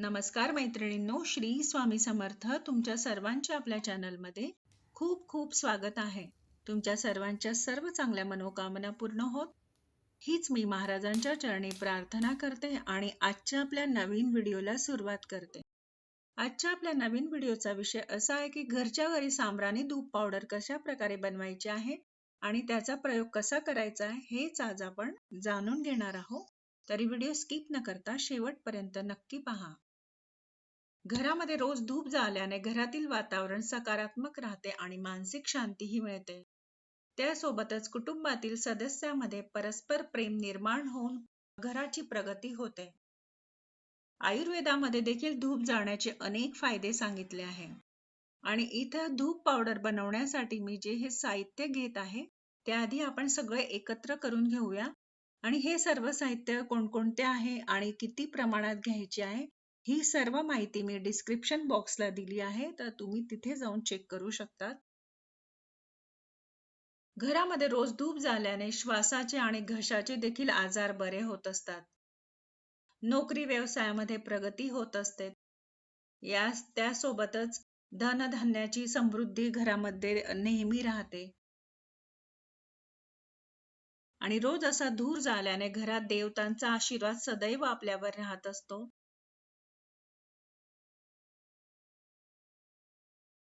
नमस्कार मैत्रिणींनो श्री स्वामी समर्थ तुमच्या सर्वांच्या आपल्या चॅनलमध्ये खूप खूप स्वागत आहे. तुमच्या सर्वांच्या सर्व चांगल्या मनोकामना पूर्ण होत. हीच मी महाराजांच्या चरणी प्रार्थना करते आणि आजच्या आपल्या नवीन व्हिडिओला सुरुवात करते. आजच्या आपल्या नवीन व्हिडिओचा विषय असा आहे की घरच्या घरी सांबराने दूध पावडर कशा प्रकारे बनवायची आहे आणि त्याचा प्रयोग कसा करायचा आहे हेच आज आपण जाणून घेणार आहोत. तरी व्हिडिओ स्किप न करता शेवटपर्यंत नक्की पहा. घरामध्ये रोज धूप जाल्याने घरातील वातावरण सकारात्मक राहते आणि मानसिक शांतीही मिळते. त्यासोबतच कुटुंबातील सदस्यामध्ये परस्पर प्रेम निर्माण होऊन घराची प्रगती होते. आयुर्वेदामध्ये देखील धूप जाण्याचे अनेक फायदे सांगितले आहे. आणि इथं धूप पावडर बनवण्यासाठी मी जे हे साहित्य घेत आहे त्याआधी आपण सगळे एकत्र करून घेऊया. आणि हे सर्व साहित्य कोणकोणते आहे आणि किती प्रमाणात घ्यायचे आहे ही सर्व माहिती मी डिस्क्रिप्शन बॉक्सला दिली आहे तर तुम्ही तिथे जाऊन चेक करू शकता घरामध्ये रोज धूप झाल्याने श्वासाचे आणि घशाचे देखील आजार बरे होत असतात. नोकरी व्यवसायामध्ये प्रगती होत असते. या त्यासोबतच धनधान्याची समृद्धी घरामध्ये नेहमी राहते. आणि रोज असा धूर झाल्याने घरात देवतांचा आशीर्वाद सदैव आपल्यावर राहत असतो.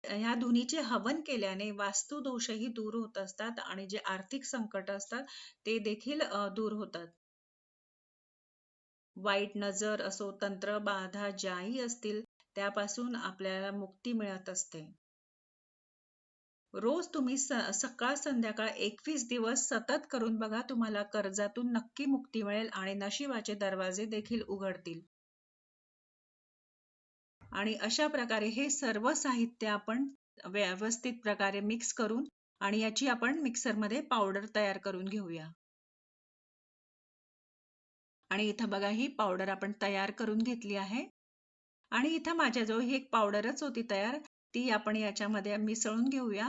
ह्या धुनीचे हवन केल्याने वास्तू दोषही दूर होत असतात आणि जे आर्थिक संकट असतात ते देखील दूर होतात. वाईट नजर असो तंत्र बाधा ज्याही असतील त्यापासून आपल्याला मुक्ती मिळत असते. रोज तुम्ही सकाळ संध्याकाळ एकवीस दिवस सतत करून बघा तुम्हाला कर्जातून नक्की मुक्ती मिळेल आणि नशिबाचे दरवाजे देखील उघडतील. आणि अशा प्रकारे हे सर्व साहित्य आपण व्यवस्थित प्रकारे मिक्स करून आणि याची आपण मिक्सरमध्ये पावडर तयार करून घेऊया. आणि इथं बघा ही पावडर आपण तयार करून घेतली आहे. आणि इथं माझ्याजवळ ही एक पावडरच होती तयार ती आपण याच्यामध्ये मिसळून घेऊया.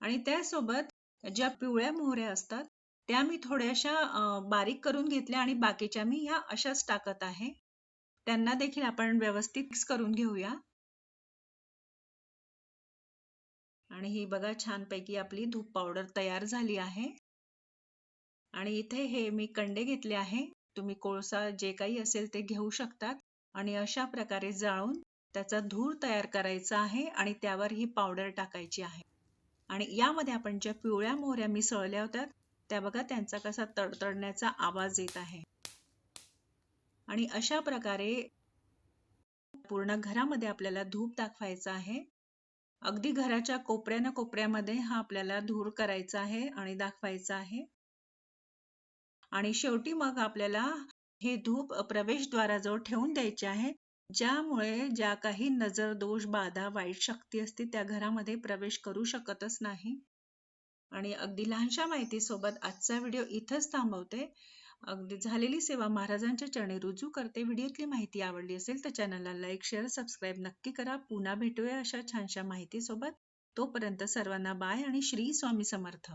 आणि त्यासोबत ज्या पिवळ्या मोहऱ्या असतात त्या मी थोड्याशा बारीक करून घेतल्या आणि बाकीच्या मी ह्या अशाच टाकत आहे. त्यांना देखील आपण व्यवस्थित मिक्स करून घेऊया. आणि ही बघा छानपैकी आपली धूप पावडर तयार झाली आहे. आणि इथे हे मी कंडे घेतले आहे. तुम्ही कोळसा जे काही असेल ते घेऊ शकतात. आणि अशा प्रकारे जाळून त्याचा धूर तयार करायचा आहे आणि त्यावर ही पावडर टाकायची आहे. आणि यामध्ये आपण ज्या पिवळ्या मोहऱ्या मिसळल्या होत्या त्या बघा त्यांचा कसा तडतडण्याचा आवाज येत आहे. आणि अशा प्रकारे पूर्ण घरामध्ये आपल्याला धूप दाखवायचा आहे. अगदी घराच्या कोपऱ्यानं कोपऱ्यामध्ये हा आपल्याला धूर करायचा आहे आणि दाखवायचा आहे. आणि शेवटी मग आपल्याला हे धूप प्रवेशद्वाराजवळ ठेवून द्यायचे आहे. ज्यामुळे ज्या काही नजर दोष बाधा वाईट शक्ती असते त्या घरामध्ये प्रवेश करू शकतच नाही. आणि अगदी लहानशा माहितीसोबत आजचा व्हिडिओ इथंच थांबवते. अगदी झालेली सेवा महाराजांच्या चरणी रुजू करते. व्हिडिओतली माहिती आवडली असेल तर चॅनलला लाईक शेअर सबस्क्राईब नक्की करा. पुन्हा भेटूया अशा छानशा माहितीसोबत. तोपर्यंत सर्वांना बाय आणि श्री स्वामी समर्थ.